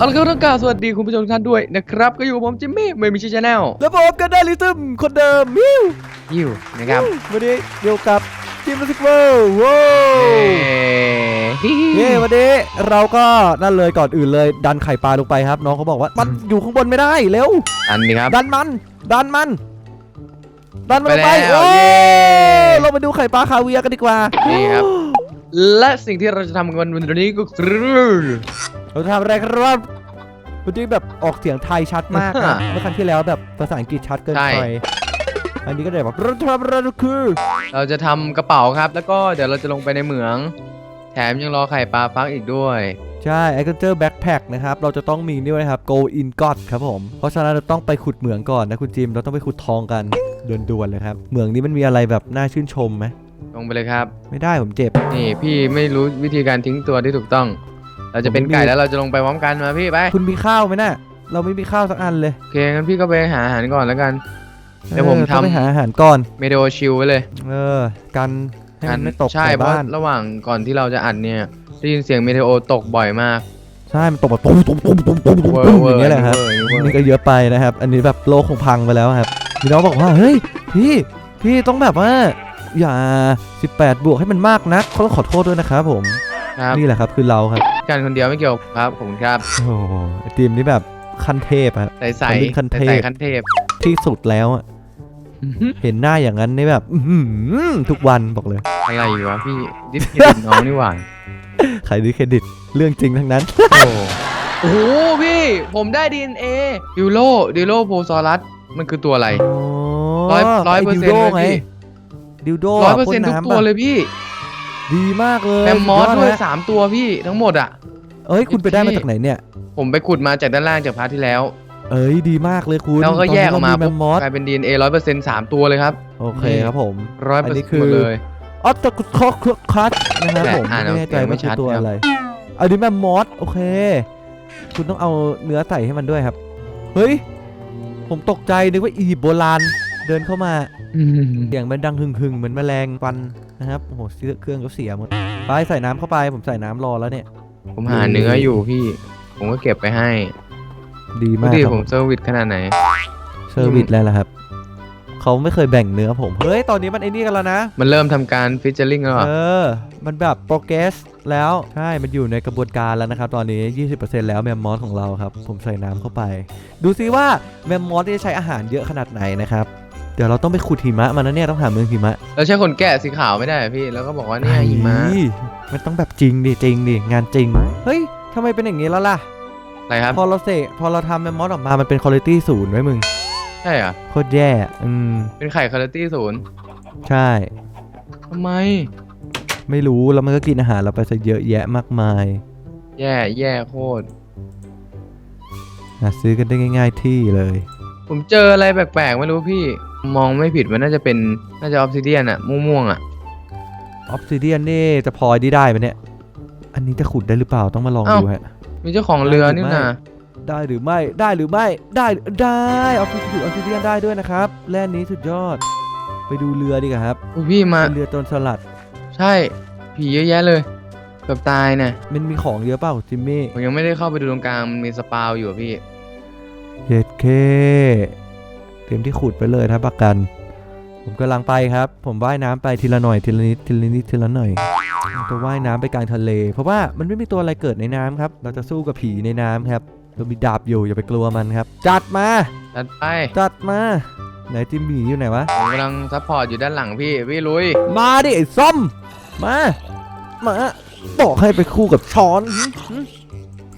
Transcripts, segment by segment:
เอาละครับต้องกล่าวสวัสดีคุณผู้ชมทุกท่านด้วยนะครับก็อยู่กับผมจิมมี่เมย์มิชิชแนลแล้วผมก็ได้ลิซึมคนเดิมมิวยิวนะครับวันนี้เดียวกับทีมมิวสิกเวิลด์ว้าวเย้เย้วันนี้เราก็นั่นเลยก่อนอื่นเลย ดันไข่ปลาลงไปครับ น้องเขาบอกว่ามันอยู่ข้างบนไม่ได้เร็วอันนี้ครับดันมัน ดันมัน ดันมันลงไปไปแล้วโอ้เย้เราไปดูไข่ปลาคาเวียร์กันดีกว่านี่ครับและสิ่งที่เราจะทำกันวันนี้ก็คือ เราจะทำอะไรครับวันนี้แบบออกเสียงไทยชัดมากนะอ่าเมื่อครั้งที่แล้วแบบภาษาอังกฤษชัดเกินใช่ ไป อันนี้ก็เลยแบบเราจะทำอะไรก็คือ เราจะทำกระเป๋าครับ แล้วก็เดี๋ยวเราจะลงไปในเหมือง แถมยังรอไข่ปลาฟักอีกด้วย ใช่ a g r i c u l t u r e Backpack นะครับ เราจะต้องมีนี่ด้วยนะครับ Go in God ครับผม เพราะฉะนั้นเราต้องไปขุดเหมืองก่อนนะคุณจิม เราต้องไปขุดทองกันด่วนๆเลยครับ เหมืองนี้มันมีอะไรแบบน่าชื่นชมไหมลงไปเลยครับ ไม่ได้ผมเจ็บ นี่พี่ไม่รู้วิธีการทิ้งตัวที่ถูกต้อง เราจะเป็นไก่แล้วเราจะลงไปพร้อมกันมาพี่ไปคุณมีข้าวไหมน่ะ เราไม่มีข้าวสักอันเลยโอเคงั้นพี่ก็ไปหาอาหารก่อนแล้วกันเดี๋ยวผมออต้องทำไปหาอาหารก่อน เมโดชิลไว้เลยเออ กันให้มันไม่ตกใช่ใส่เพราะบ้าน ระหว่างก่อนที่เราจะอัดเนี่ยได้ยินเสียงเมเทโอตกบ่อยมาก ใช่ มันตกแบบตุ้มตุ้มตุ้มตุ้มตุ้มตุ้มเวอตุ้มร์เวออร์ย่างเงี้ยแหละครับเวอร์เวอร์ นี่ก็เยอะไปนะครับ อันนี้แบบโลกคงพังไปแล้วครับมีน้องบอกว่า เฮ้ย พี่ พี่ต้องแบบว่า อย่า 18 บวกให้มันมากนักเขาต้องขอโทษด้วยนะครับผม ครับ นี่แหละครับคือเราครับการคนเดียวไม่เกี่ยวครับ ผมครับโอ้โหไอ้ทีมนี้แบบขั้นเทพอะ ใส่ใส่คนลิ้นคันเทพ ใส่คันเทพที่สุดแล้วอะเห็นหน้าอย่างนั้นนี่แบบอื้อหือทุกวันบอกเลย อะไรอยู่วะพี่ดิสเครดิตน้องนี่หว่าใครดีเครดิตเรื่องจริงทั้งนั้น โอ้โหพี่ผมได้ DNA ดิวโลดิวโลโพซอรัสมันคือตัวอะไร ร้อยร้อยเปอร์เซ็นต์เลยพี่ดิวโดร้อยเปอร์เซ็นต์ทุกตัวเลยพี่ ดีมากเลยแมมมอสสุด้วยนะสามตัวพี่ทั้งหมดอะ เอ้ยคุณไปได้มาพี่จากไหนเนี่ย ผมไปขุดมาจากด้านล่างจากพาร์ทที่แล้ว เอ้ยดีมากเลยคุณแล้วก็แยกออกมาตนนี้เรแมปุ๊บมมอสกลายเป็น DNA ร้อยเปอร์เซ็นต์สามตัวเลยครับ โอเคครับผม ร้อยอัเปอนร์นี้เซ็นคืต์อเลย ออตตะคอกคัสนะครับแหละผมอ่านไม่เอาแน่ใจเสียงไม่ว่าคือชัดตัวครับอะไร อันนี้แมมมอสโอเค คุณต้องเอาเนื้อใส่ให้มันด้วยครับ เฮ้ย ผมตกใจนึกว่าอียิปต์โบราณเดินเข้ามา เสียงมันดังหึ่งหึ่งๆเหมือนแมลงฟันนะครับโอ้โหเครื่องก็เสียหมดไปใส่น้ำเข้าไปผมใส่น้ำรอแล้วเนี่ย ผมหาเนื้ออยู่พี่ ผมก็เก็บไปให้ ดีดูมากดิครับผมเซอร์วิสขนาดไหนเซอร์วิสแล้วล่ะครับเขาไม่เคยแบ่งเนื้อผม เฮ้ย ตอนนี้มันไอ้นี่กันแล้วนะ มันเริ่มทำการฟิชเชอร์ลิงแล้วเหรอเออ มันแบบโปรเกรสแล้ว ใช่ มันอยู่ในกระบวนการแล้วนะครับ ตอนนี้ 20%แล้วแมมมอสของเราครับ ผมใส่น้ำเข้าไป ดูซิว่าแมมมอสจะใช้อาหารเยอะขนาดไหนนะครับเดี๋ยวเราต้องไปขุดหิมะมานะเนี่ยต้องหาเมืองหิมะเราใช้คนแกะสีขาวไม่ได้เหรอพี่ แล้วก็บอกว่าเนี่ยหิมะเฮ้ยมันต้องแบบจริงดิจริงดิงานจริง เฮ้ยทำไมเป็นอย่างนี้แล้วล่ะ อะไรครับ พอเราเสกพอเราทำแมมมอสออกมา มันเป็นคุณภาพศูนย์ไว้มึง ใช่เหรอ โคตรแย่ อืม เป็นไข่คุณภาพศูนย์ ใช่ ทำไม ไม่รู้ แล้วมันก็กินอาหารเราไปซะเยอะแยะมากมาย แย่แย่โคตรหาซื้อกันได้ง่าย ๆที่เลย ผมเจออะไรแปลกๆไม่รู้พี่ มองไม่ผิดมันน่าจะเป็นน่าจะออฟซิเดียนอะม่วงๆอะออฟซิเดียนนี่จะพลอยได้ได้ไหมเนี่ย อันนี้จะขุดได้หรือเปล่าต้องมาลองเอ้าดูฮะ มีเจ้าของเรือนี่นะได้หรือไม่ได้หรือไม่ได้ได้ออฟซิเดียนออฟซิเดียนได้ด้วยนะครับแล่นนี้สุดยอด ไปดูเรือดีกว่าครับอุ๊ยพี่มาเป็นเรือโจรสลัด ใช่ผีเยอะแยะเลยเกือบตายนะมันมีของเยอะเปล่าจิมมี่ผมยังไม่ได้เข้าไปดูตรงกลางมันมีสปาวอยู่อะพี่เฮ็ดเค เตรียมที่ขุดไปเลยครับประกัน ผมกำลังไปครับ ผมว่ายน้ำไปทีละหน่อยทีละนิดทีละนิดทีละหน่อยเราจะว่ายน้ำไปกลางทะเล เพราะว่ามันไม่มีตัวอะไรเกิดในน้ำครับ เราจะสู้กับผีในน้ำครับเรามีดาบอยู่อย่าไปกลัวมันครับ จัดมาจัดไปจัดมาไหนจิมมี่อยู่ไหนวะผมกำลังซัพพอร์ตอยู่ด้านหลังพี่พี่ลุย มาดิไอ้ส้มมามาบอกให้ไปคู่กับช้อนหึหึ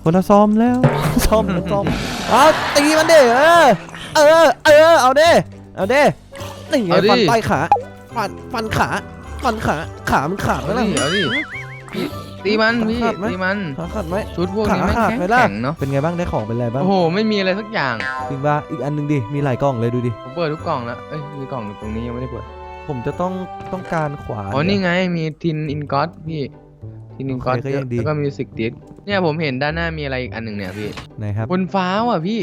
คนละซ้อมแล้วซ้อมนะซ้อมเอาตีมันดิเออ เออ เออ เอาดิเอาดินี่ไงเอาดิ ฟันใต้ขาฟันฟันขาฟันขาขามันขาดไหมเอาล่ะ ดิเอาดิพี่ตีมันพี่ขาดไหม ตีมัน ขาขาดไหม ชุดพวกนี้ขาแม่งขาดแข็งไหมล่ะ แข็งเนาะเป็นไงบ้างได้ของเป็นไรบ้างโอ้โหไม่มีอะไรสักอย่างจริงป่ะอีกอันหนึ่งดิมีหลายกล่องเลยดูดิผมเปิดทุกกล่องแล้วเอ้ยมีกล่องอยู่ตรงนี้ยังไม่ได้เปิดผมจะต้องต้องการขวานอ๋อนี่ไงมีทินอินกอตพี่ทินอินกอตโอเคก็ยังดี แล้วก็มิวสิกดิสเนี่ยผมเห็นด้านหน้ามีอะไรอีกอันหนึ่งเนี่ยพี่ไหนครับบนฟ้าว่ะพี่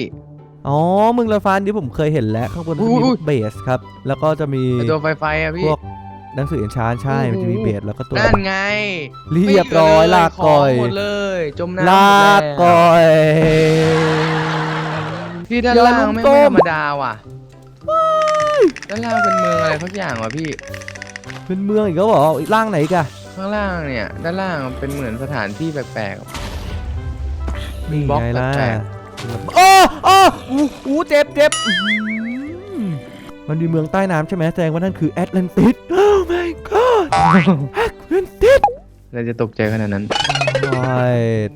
อ๋อมึงละฟานที่ผมเคยเห็นแล้ว ข้างบนอุ้จะยมีอุ้พยวกเบสครับ แล้วก็จะมีไอตัวไฟไฟอะพี่พวกไหหนังสือเอนชานใช่ มันจะมีเบสแล้วก็ตัวนั่นไง เรียบร้อยไม่เหลากก่อยของหมดเลยจมน้ำหมลาดกแล้วก่อยพี่ด้านอย่าล่างลุมไม่ต้ไม่มธรรมดาว่ะด้านล่างเป็นเมืองอะไรสักอย่างว่ะพี่ เป็นเมืองอีกแล้วเหรออีกล่างไหนอีกอะข้างล่างเนี่ย ด้านล่างเป็นเหมือนสถานที่แปลกนี่บล็อกไงล่ะแปลก โอ้โอ้อู้หูเจ็บเจ็บอื้อหือมันมีเมืองใต้น้ำใช่ไหมแสดงว่านั่นคือแอตแลนติสโอ้ my god แอตแลนติสๆเราจะตกใจขนาดนั้น ใช่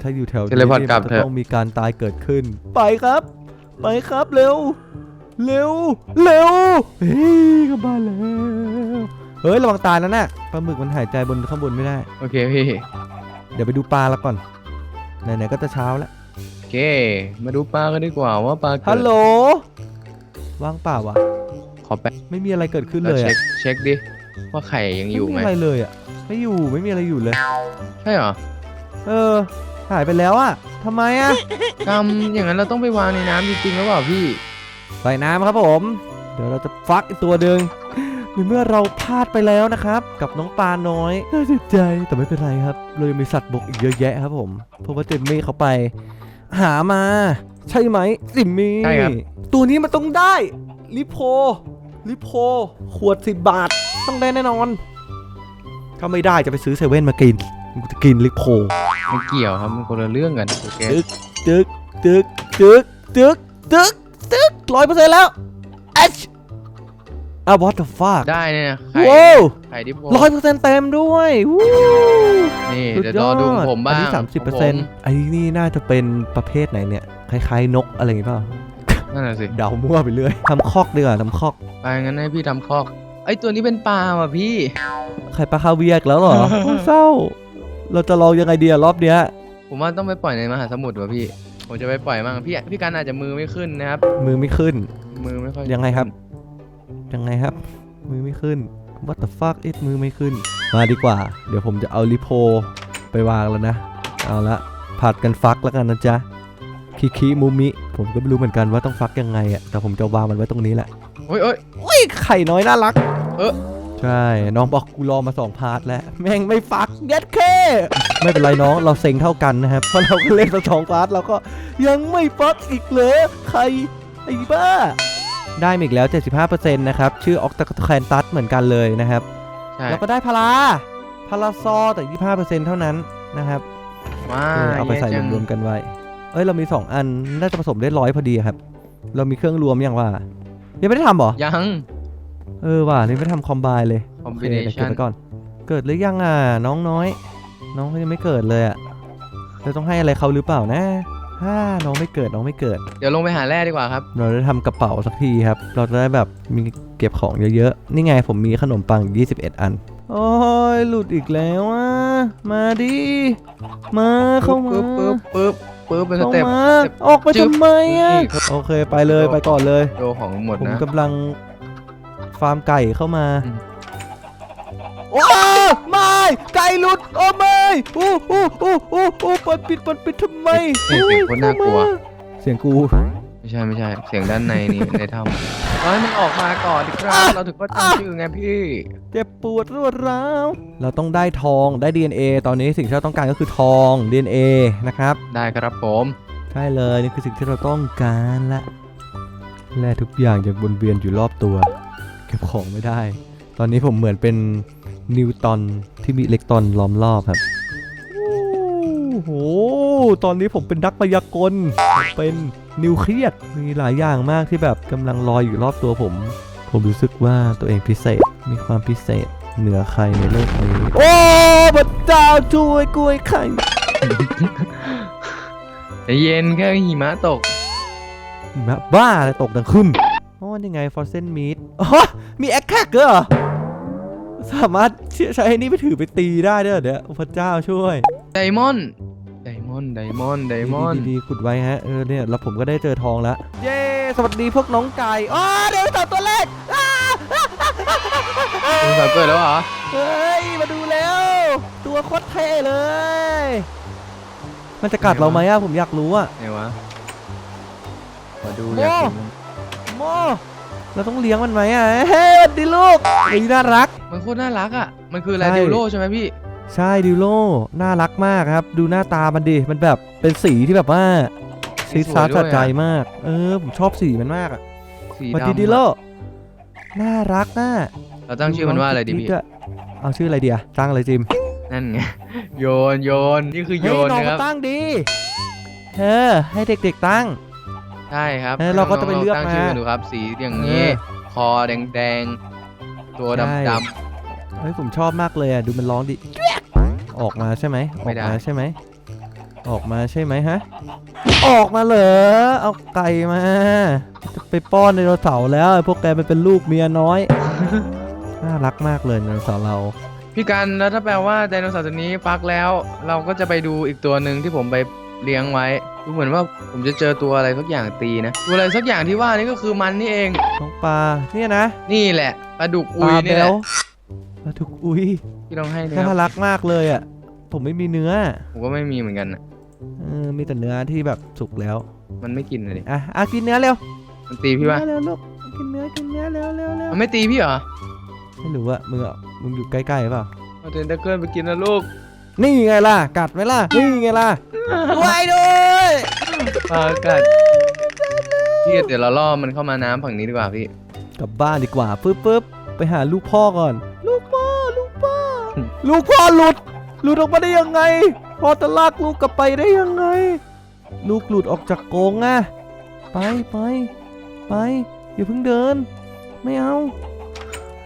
ถ้าอยู่แถวนี้เทเลพอร์ตกลับมันเถจะอะ ต้องมีการตายเกิดขึ้น ไปครับ ไปครับเร็ว เร็ว เร็ว เฮ้ยกลับบ้านแล้ว เฮ้ยระวังตายนะน่ะปลาหมึกมันหายใจบนข้างบนไม่ได้ โอเคพี่ เดี๋ยวไปดูปลาแล้วก่อน ไหนๆก็จะเช้าแล้วโอ เค มาดูปลากันดีกว่าว่าปลาเกิดฮัลโหลว่างเปล่าวะขอแป๊บไม่มีอะไรเกิดขึ้นเราเลยเช็อะคเช็คดิว่าไข่ยังอยู่ไหมไม่มีอะไรเลยอะไม่อยู่ไม่มีอะไรอยู่เลย ใช่เหรอเออหายไปแล้วอะทำไมอะกรรมอย่างนั้นเราต้องไปวางในน้ำจริงๆหรือเปล่าพี่ใส่น้ำครับผม เดี๋ยวเราจะฟักอีกตัวหนึ่งในเมื่อเราพลาดไปแล้วนะครับ กับน้องปลาน้อยน่าเสียใจแต่ไม่เป็นไรครับเรายังมีสัตว์บกอีกเยอะแยะครับผมเพราะว่าเจมมี่เขาไป หามา ใช่ไหมสิมมี่ใช่ครับ ตัวนี้มันต้องได้ลิโพลิโพขวดสิบบาทต้องได้แน่นอน ถ้าไม่ได้จะไปซื้อเซเว่นมากินกูจะกินลิโพไม่เกี่ยวครับมันคนละเรื่องกันโอเคจึกจึกจึกจึกจึกจึกจึกร้อยเปอร์เซ็นต์แล้วเอช อะ what the fuck ได้เนี่ยนะไข่ว้าว ไข่ดิบโพร้อยเปอร์เซ็นต์เต็มด้วยวู้นี่สุเดี๋ยวรอดูของผมบ้างอันนี้สามสิบเปอร์เซ็นต์ไอ้นี่น่าจะเป็นประเภทไหนเนี่ย คล้ายๆนกอะไรอย่างงี้เปล่านั่นแหละสิ เดามั่วไปเรื่อยทำคอกดีกว่าทำคอก ไปงั้นให้พี่ทำคอก ไอยตัวนี้เป็นปลาว่ะพี่ ไข่ปลาคาเวียร์อีกแล้วเหรอ โอ้เศร้า เราจะลองยังไงดีอะรอบเนี้ย ผมว่าต้องไปปล่อยในมหาสมุทรว่ะพี่ ผมจะไปปล่อยมั่งพี่พี่การอาจจะมือไม่ขึ้นนะครับ มือไม่ขึ้น มือไม่ค่อยยังไงครับ ยังไงครับ มือไม่ขึ้น what the fuck it มือไม่ขึ้น มาดีกว่า เดี๋ยวผมจะเอาลิโพไปวางแล้วนะ เอาละผัดกันฟักแล้วกันนะจ๊ะคิคิมูมิ ผมก็ไม่รู้เหมือนกันว่าต้องฟักยังไงอะแต่ผมจะวางมันไว้ตรงนี้แหละโอ้ยโอ้ยอุ้ยไข่น้อยน่ารัก เออใช่ น้องบอกกูรอมาสองพาร์ทแล้ว แม่งไม่ฟักเย็ดเคไม่เป็นไรน้องเราเซ็งเท่ากันนะครับเพราะเราก็เล่นมาสองพาร์ทเราก็ยังไม่ฟักอีกเหรอใครไอ้บ้า ได้มาอีกแล้ว 75%นะครับ ชื่อออกตาแคนตัสเหมือนกันเลยนะครับ ใช่แล้วก็ได้พาราพาราซอแต่25%เท่านั้นนะครับว้าเออเอาไปใส่แย่จังรวมๆกันไว้ เอ้ยเรามี 2 อันน่าจะผสมได้ร้อยพอดีครับ เรามีเครื่องรวมยังว่า ยังไม่ได้ทำเหรอ ยังเออว่ะนี่ไม่ทำคอมไบเลยโอเคเดี๋ยวเก็บ combination ไว้ก่อน เกิดหรือยังอะน้องน้อย น้องเขายังไม่เกิดเลยอะเราต้องให้อะไรเขาหรือเปล่านะ ฮ่าน้องไม่เกิดน้องไม่เกิด เดี๋ยวลงไปหาแร่ดีกว่าครับ เราได้ทำกระเป๋าสักทีครับ เราจะได้แบบมีเก็บของเยอะๆ นี่ไงผมมีขนมปัง 21 อัน โอ้ยหลุดอีกแล้วอะ มาดิ มาเข้ามาปึ๊บปึ๊บปึ๊บปึ๊บเป็นสเข้าเต็ปมา สเต็ป ออกไปจึ๊บ ทำไมอะ นี่ครับโอเคไปเลยไปก่อนเลย โดของหมดผมนะ กำลังฟาร์มไก่เข้ามา อืม โอ้ไม่ไก่หลุดโอ้ไม่อู้อู้อู้อู้อู้เปิดปิดเปิดปิดทำไมเสียงเสียงคนน่ากลัว เสียงกูไม่ใช่ไม่ใช่ เสียงด้านในนี่ ในถ้ำร้อยมันออกมาก่อนดิครับ เราถึงก็ตั้งชื่อไงพี่ เจ็บปวดรวดร้าวเราต้องได้ทองได้ DNA ตอนนี้สิ่งที่เราต้องการก็คือทอง DNA นะครับ ได้ครับผมใช่เลยนี่คือสิ่งที่เราต้องการละแร่ทุกอย่างยังวนเวียนอยู่รอบตัว เก็บของไม่ได้ ตอนนี้ผมเหมือนเป็น นิวตันที่มีอิเล็กตรอนล้อมรอบครับโอ้โห ตอนนี้ผมเป็นนักพยากลผมเป็นนิวเคลียสมีหลายอย่างมากที่แบบกำลังลอยอยู่รอบตัวผม ผมรู้สึกว่าตัวเองพิเศษ มีความพิเศษ เหนือใครในโลกนี้ โอ้พระเจ้าช่วยกล้วยไข่ใจเย็นแค่หิมะตก หิมะบ้าเลยตกดังขึ้น โอ้ยังไงฟอร์เซนมีดอ๋อมีแอคแคกเหรอ สามารถใช้ไอ้นี่ไปถือไปตีได้ด้วยเหรอเนี่ยโอ้พระเจ้าช่วยไดมอนด์ไดมอนด์ไดมอนด์ไดมอนด์ดีๆขุดไว้ฮะเออเนี่ยแล้วผมก็ได้เจอทองแล้วเย้สวัสดีพวกน้องไก่อ๋อเดี๋ยวตัดตัวแรกอ้าคุณสาวเกิดแล้วเหรอเฮ้ยมาดูแล้ว ตัวโคตรเท่เลย มันจะกัดเราไหมอะผมอยากรู้อะไหนวะมาดูโอ้อยากเห็นโม เราต้องเลี้ยงมันไหมอะเฮ้ยสวัสดีลูกไอ้ยน่ารัก มันโคตรน่ารักอะ มันคืออะไรใช่ ดิวโลใช่ไหมพี่ ใช่ดิวโลน่ารักมากครับ ดูหน้าตามันดิมันแบบเป็นสีที่แบบว่าซีดซาร์สวยด้วย จัดใจอะมาก เออผมชอบสีมันมากอะสีสวัสดีดำดิโลอะน่ารักน่าเราตั้งชื่อมันว่าอะไรดีพี่เอาชื่ออะไรดีอะตั้งอะไรจิมนั่นไง โยนโยนนี่คือโยเฮ้ยนน้องนะคก็รับตั้งดีเออให้เด็กๆตั้ง ใช่ครับเออเราก็จะไปเลือกตั้งชื่อมามันดูครับ สีอย่างนี้ เออคอแดงแดงๆ ตัวใช่ ดำ เฮ้ยผมชอบมากเลยอะดูมันร้องดิออกมาใช่ไหมอไม่อกได้ มาใช่ไหมออกมาใช่ไหมฮะออกมาเหรอเอาไก่มาจะไปป้อนไดโนเสาร์แล้วไอ้พวกแกมันเป็นลูกเมียน้อย น่ารักมากเลยไดโนเสาร์เราๆ พี่กันแล้วถ้าแปลว่าไดโนเสาร์ตัวนี้ฟักแล้ว เราก็จะไปดูอีกตัวหนึ่งที่ผมไปเลี้ยงไว้ ดูเหมือนว่าผมจะเจอตัวอะไรสักอย่างตีนะตัวอะไรสักอย่างที่ว่านี่ก็คือมันนี่เอง น้องปลาเนี่ยนะนี่แหละปลาดุกปอุยลาเบนี่แหละลปลาถูกอุ้ยพี่ลองให้เนื้น่าอรักมากเลยอะ ผมไม่มีเนื้อผมก็ไม่มีเหมือนกันนะเออมีแต่เนื้อที่แบบสุกแล้วมันไม่กินเลยดิอะอะกินเนื้อเร็วมันตีพี่ปะกินเนื้อเร็วลูกกินเนื้อกินเนื้อเร็วเร็วเร็วมันไม่ตีพี่เหรอไม่รู้อะมึงอะมึงอยู่ใกล้ๆเปล่า เอาเทนตะเกิลไปกินนะลูกนี่ไงล่ะ กัดไหมล่ะ นี่ไงล่ะ ไว้ด้ วยปลากัดพี่เดี๋ยวเราล่อมันเข้ามาน้ำฝั่งนี้ดีกว่าพี่ กลับบ้านดีกว่าปึ๊บปึ๊บไปหาลูกพ่อก่อน ลูกพ่อลูกพ่อ ลูกพ่อหลุด หลุดออกมาได้ยังไงพ่อจะลากลูกกลับไปได้ยังไง ลูกหลุดออกจากกรงอะไปไปไปอย่าเพิ่งเดิน ไม่เอา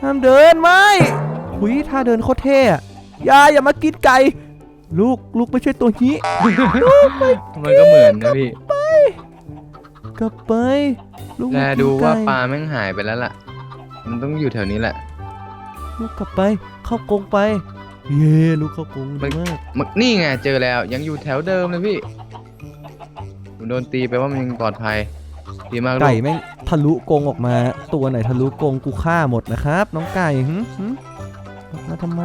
ห้ามเดินไม่หุยถ้าเดินโคตรเท่อะอย่าอย่ามากินไก่ ลูกลูกไม่ใช่ตัวนี้มันก็เหมือนนะพี่กลับไป ลูกแลมากินดูว่าไก่ปลาแม่งหายไปแล้วล่ะ มันต้องอยู่แถวนี้แหละ ลูกกลับไป เข้ากรงไป เย่ลูกเข้ากรงมัดีนมากมันนี่ไงเจอแล้วยังอยู่แถวเดิมเลยพี่ผมโดนตีไปว่ามันยังปลอดภัย ดีมากลูไก่กแม่งทะลุกรงออกมา ตัวไหนทะลุกรงกูฆ่าหมดนะครับ น้องไก่หึหึออกมาทำไม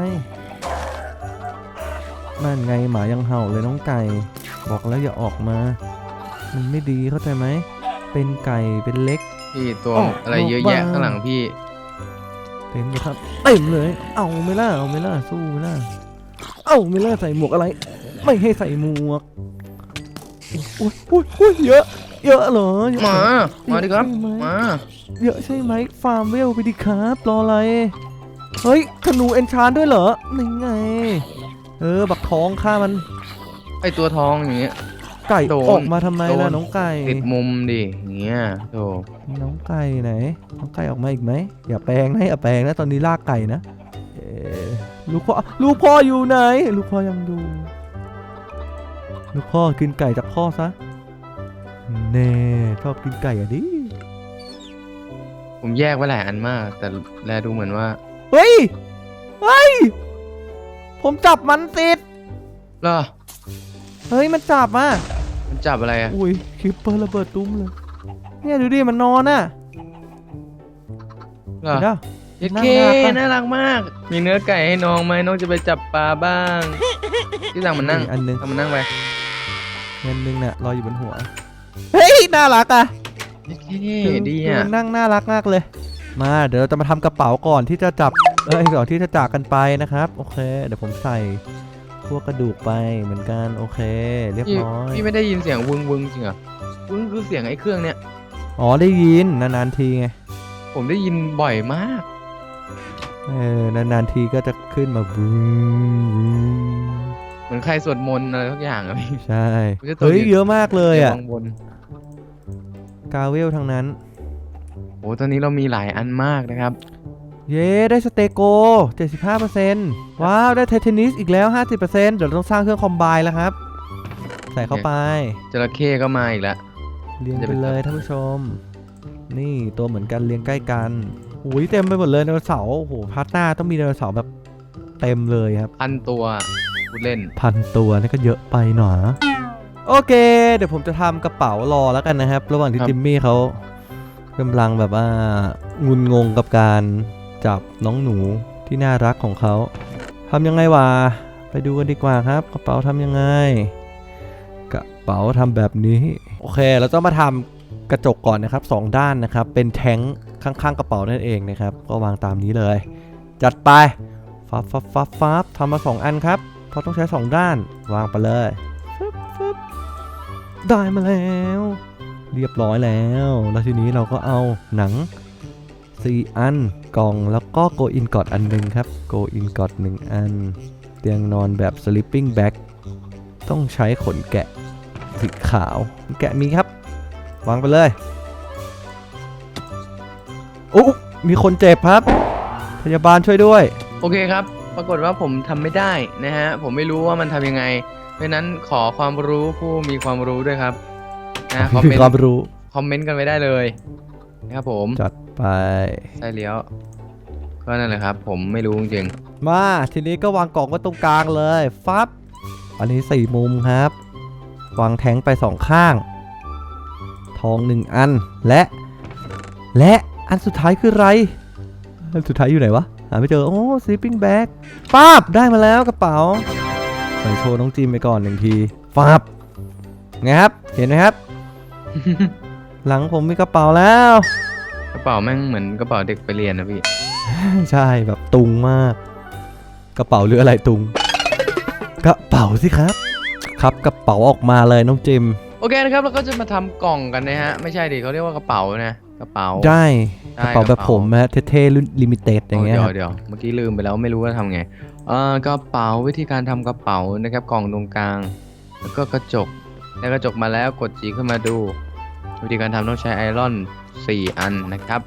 นั่นไงหมายังเห่าเลยน้องไก่ บอกแล้วอย่าออกมา มันไม่ดีเข้าใจไหม เป็นไก่เป็นเล็ก พี่ตัวออกอะไรเยอะแยะมาข้างหลังพี่ เต็มเลยครับเต็มเลย เอาไหม่ล่ะเอาไหม่ล่ะสู้ไหม่ล่ะเอาไหม่ล่ะใส่หมวกอะไร ไม่ให้ใส่หมวกอุ้ยอุ้ยอุ้ยเยอะ เยอะเหรอเยอะมาเหรอมาดิครับใช่ไหมมา เยอะใช่ไหมฟาร์มเวลไปดิครับรออะไร เฮ้ยธนูเอนชานด้วยเหรอนี่ไง เออ บักท้องฆ่ามัน ไอตัวทองอย่างเงี้ย ไก่โดนออกมาทำไมล่ะโดน น้องไก่ติดมุมดิอย่างเงี้ยโธ่น้องไก่ไหน น้องไก่ออกมาอีกไหมอย่าแปลงนะอย่าแปลงนะตอนนี้ลากไก่นะเอ่อลูกพ่อลูกพ่ออยู่ไหน ลูกพ่อยังดู ลูกพ่อกินไก่จากพ่อซะแน่ชอบกินไก่อะดิผมแยกไว้หลายอันมาก แต่แลดูเหมือนว่า เฮ้ย เฮ้ย ผมจับมันติด เหรอเฮ้ยมันจับอะมันจับอะไรอะอุ้ยคิปเปอร์ระเบิดตุ้มเลย เนี่ยดูดิมันนอนอะเหรอเห็นปะ เย็ดน่าเครักปะ น่ารักมาก มีเนื้อไก่ให้น้องไหมน้องจะไปจับปลาบ้างพี่สั่งมันนั่งอีกอันหนึงสั่งมันนั่งไปเงินหนึงน่ะรออยู่บนหัว เฮ้ยน่ารักอะเย็ดเคดีอะมันนั่งน่ารักมากเลย มาเดี๋ยวเราจะมาทำกระเป๋าก่อนที่จะจับ เอ้ยก่อนที่จะจากกันไปนะครับ โอเค เดี๋ยวผมใส่พวกกระดูกไปเหมือนกันโอเค เรียบพี่ร้อยพี่ไม่ได้ยินเสียงวึงวึงจริงเหรอวึงคือเสียงไอ้เครื่องเนี้ยอ๋อได้ยินนานๆทีไงผมได้ยินบ่อยมากเออนานๆทีก็จะขึ้นมาบูมเหมือนใครสวดมนต์อะไรทุกอย่างอะพี่ใช่มันจะตัวเฮ้ยอยู่เยอะมากเลยอะข้างบนกาเวลทั้งนั้นโอ้ตอนนี้เรามีหลายอันมากนะครับ เย้ได้สเตโก 75%ว้าว ได้เทเทนิสอีกแล้ว 50%เดี๋ยวเราต้องสร้างเครื่องคอมไบแล้วครับ ใส่เข้าไปจระเข้ก็มาอีกแล้วเรียงจะไปเป็นเลยท่านผู้ชม นี่ตัวเหมือนกันเรียงใกล้กันอุ้ยเต็มไปหมดเลยไดโนเสาร์โอ้โหพาร์ทหน้าต้องมีไดโนเสาร์แบบเต็มเลยครับพันตัวพูดเล่นพันตัวนี่ก็เยอะไปหน่อโอเค เดี๋ยวผมจะทำกระเป๋ารอแล้วกันนะครับ ระหว่างที่ครับจิมมี่เขากำลังแบบว่างุนงงกับการ จับน้องหนูที่น่ารักของเขาทำยังไงวะไปดูกันดีกว่าครับ กระเป๋าทำยังไง กระเป๋าทำแบบนี้ โอเค เราต้องมาทำกระจกก่อนนะครับสองด้านนะครับ เป็นแท้งข้างๆ กระเป๋านั่นเองนะครับ ก็วางตามนี้เลย จัดไปฟับฟับฟับฟับทำมาสองอันครับ เพราะต้องใช้สองด้าน วางไปเลยฟึบฟึบได้มาแล้ว เรียบร้อยแล้ว แล้วทีนี้เราก็เอาหนัง 4 อัน กล่อง แล้วก็โกอินกอดอันหนึ่งครับโกอินกอดหนึ่งอัน เตียงนอนแบบ sleeping bag ต้องใช้ขนแกะสีขาว แกะมีครับ วางไปเลยโอ้มีคนเจ็บครับ พยาบาลช่วยด้วย โอเคครับ ปรากฏว่าผมทำไม่ได้นะฮะ ผมไม่รู้ว่ามันทำยังไง เพราะฉะนั้นขอความรู้ผู้มีความรู้ด้วยครับนะคอมมีเมนความต์รู้ คอมเมนต์กันไว้ได้เลยนะครับผม จัด ไปใช่แล้วก็นั่นแหละครับ ผมไม่รู้จริงมาทีนี้ก็วางกล่องไว้ตรงกลางเลยฟับอันนี้สี่มุมครับ วางแทงไปสองข้าง ทองหนึ่งอันและ และอันสุดท้ายคืออะไร อันสุดท้ายอยู่ไหนวะหาไม่เจอ โอ้ sleeping bag ป๊าบได้มาแล้วกระเป๋า ใส่โชว์น้องจิมไปก่อนหนึ่งทีฟับไงครับ เห็นไหมครับ หลังผมมีกระเป๋าแล้ว กระเป๋าแม่งเหมือนกระเป๋าเด็กไปเรียนนะพี่ ใช่แบบตุงมาก กระเป๋าหรืออะไรตุง กระเป๋าสิครับ ครับกระเป๋าออกมาเลยน้องจิม โอเคนะครับเราก็จะมาทำกล่องกันนะฮะ ไม่ใช่ดิเขาเรียกว่ากระเป๋านะกระเป๋า ได้ได้กระเป๋าแบบกระเป๋าผมนะเท่ๆรุ่นลิมิเต็ดอย่างเงี้ยเดี๋คยวรับเดี๋ยวเมื่อกี้ลืมไปแล้วไม่รู้ว่าทำไงเอ่อกระเป๋าวิธีการทำกระเป๋านะครับกล่องตรงกลาง แล้วก็กระจกได้กระจกมาแล้วกดจีขึ้นมาดู วิธีการทำต้องใช้ไอรอน 4 อันนะครับ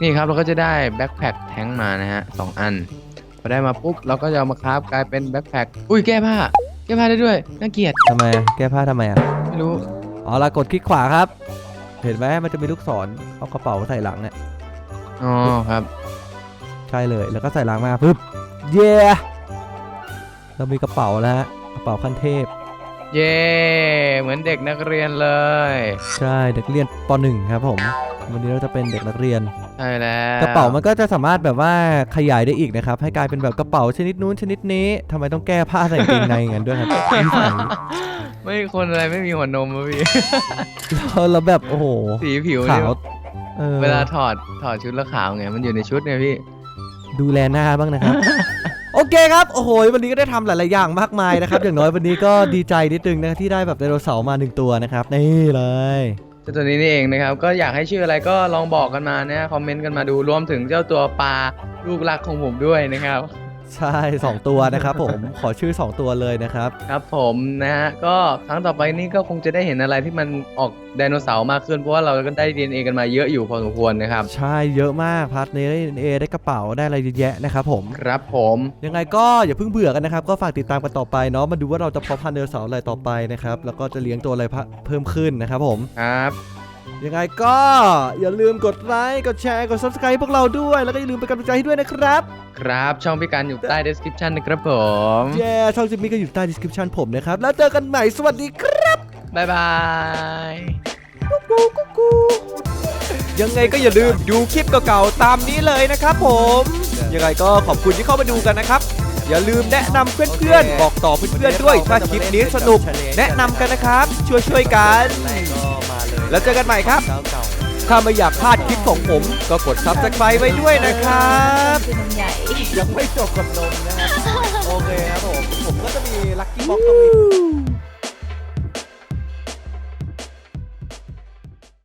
นี่ครับเราก็จะได้แบ็คแพคแท้งมานะฮะสองอันพอได้มาปุ๊บเราก็จะเอามาคราฟกลายเป็นแบ็คแพคอุ้ยแก้ผ้า แก้ผ้าได้ด้วยน่าเกลียดทำไมอะแก้ผ้าทำไมอะ ไม่รู้อ๋อเรากดคลิกขวาครับ เห็นไหมมันจะมีลูกศรเอากระเป๋าใส่หลังเนี่ย อ๋อครับใช่เลย แล้วก็ใส่หลังมาปึ๊บ เย้ เรามีกระเป๋าแล้วฮะ กระเป๋าขั้นเทพ เย้เหมือนเด็กนักเรียนเลยใช่เด็กเรียนป .1 ครับผมวันนี้เราจะเป็นเด็กนักเรียน ใช่แล้วกระเป๋ามันก็จะสามารถแบบว่าขยายได้อีกนะครับ ให้กลายเป็นแบบกระเป๋าชนิดนู้นชนิดนี้ทำไมต้องแก้ผ้าใส่กางเกงในอย่างนั้นด้วยครับนิสัยไม่คนอะไรไม่มีหัวนมอะพี่เราเราแบบโอ้โหสีผิวขานี่วเออเวลาถอดถอดชุดแล้วขาวไงมันอยู่ในชุดไงพี่ ดูแลหน้าบ้างนะครับ โอ เคครับ โอ้โห วันนี้ก็ได้ทำหลาย ๆ อย่างมากมายนะครับ อย่างน้อยวันนี้ก็ดีใจนิดนึงนะที่ได้แบบไดโนเสาร์มาหนึ่งตัวนะครับ นี่เลย เจ้าตัวนี้นี่เองนะครับ ก็อยากให้ชื่ออะไรก็ลองบอกกันมานะคอมเมนต์กันมาดูรวมถึงเจ้าตัวปลาลูกรักของผมด้วยนะครับ ใช่สองตัวนะครับผม ขอชื่อ 2 ตัวเลยนะครับ ครับผมนะฮะก็ครั้งต่อไปนี้ก็คงจะได้เห็นอะไรที่มันออกไดโนเสาร์มากขึ้นเพราะว่าเราก็ได้ DNA กันมาเยอะอยู่พอสมควรนะครับ ใช่เยอะมากพาร์ทนี้ได้เอได้กระเป๋าได้อะไรเยอะแยะนะครับผม ครับผม ยังไงก็อย่าเพิ่งเบื่อกันนะครับ ก็ฝากติดตามกันต่อไปเนาะมาดูว่าเราจะเพาะพันธุ์ไดโนเสาร์อะไรต่อไปนะครับแล้วก็จะเลี้ยงตัวอะไรเพิ่มขึ้นนะครับผม ครับ ยังไงก็อย่าลืมกดไลค์ กดแชร์ กด subscribe พวกเราด้วย แล้วก็อย่าลืมเป็นกำลังใจให้ด้วยนะครับ ครับ ช่องพิการอยู่ใต้ description นะครับผมเย้ช่องจิมมี่ก็อยู่ใต้ description ผมนะครับ แล้วเจอกันใหม่ สวัสดีครับบ๊ายบายยังไงก็อย่าลืมดูคลิปเก่าๆตามนี้เลยนะครับผม ยังไงก็ขอบคุณที่เข้ามาดูกันนะครับ อย่าลืมแนะนำเพื่อนๆ บอกต่อเพื่อนๆด้วย ถ้าคลิปนี้สนุก แนะนำกันนะครับ ช่วยๆกัน แล้วเจอกันใหม่ครับ ถ้าไม่อยากพลาดคลิปของผม ก็กด subscribe ไว้ด้วยนะครับเป็นนมใหญ่ ยังไม่จบกับนมนะครับ โอเคครับผม ผมก็จะมีลัคกี้บ็อกตรงนี้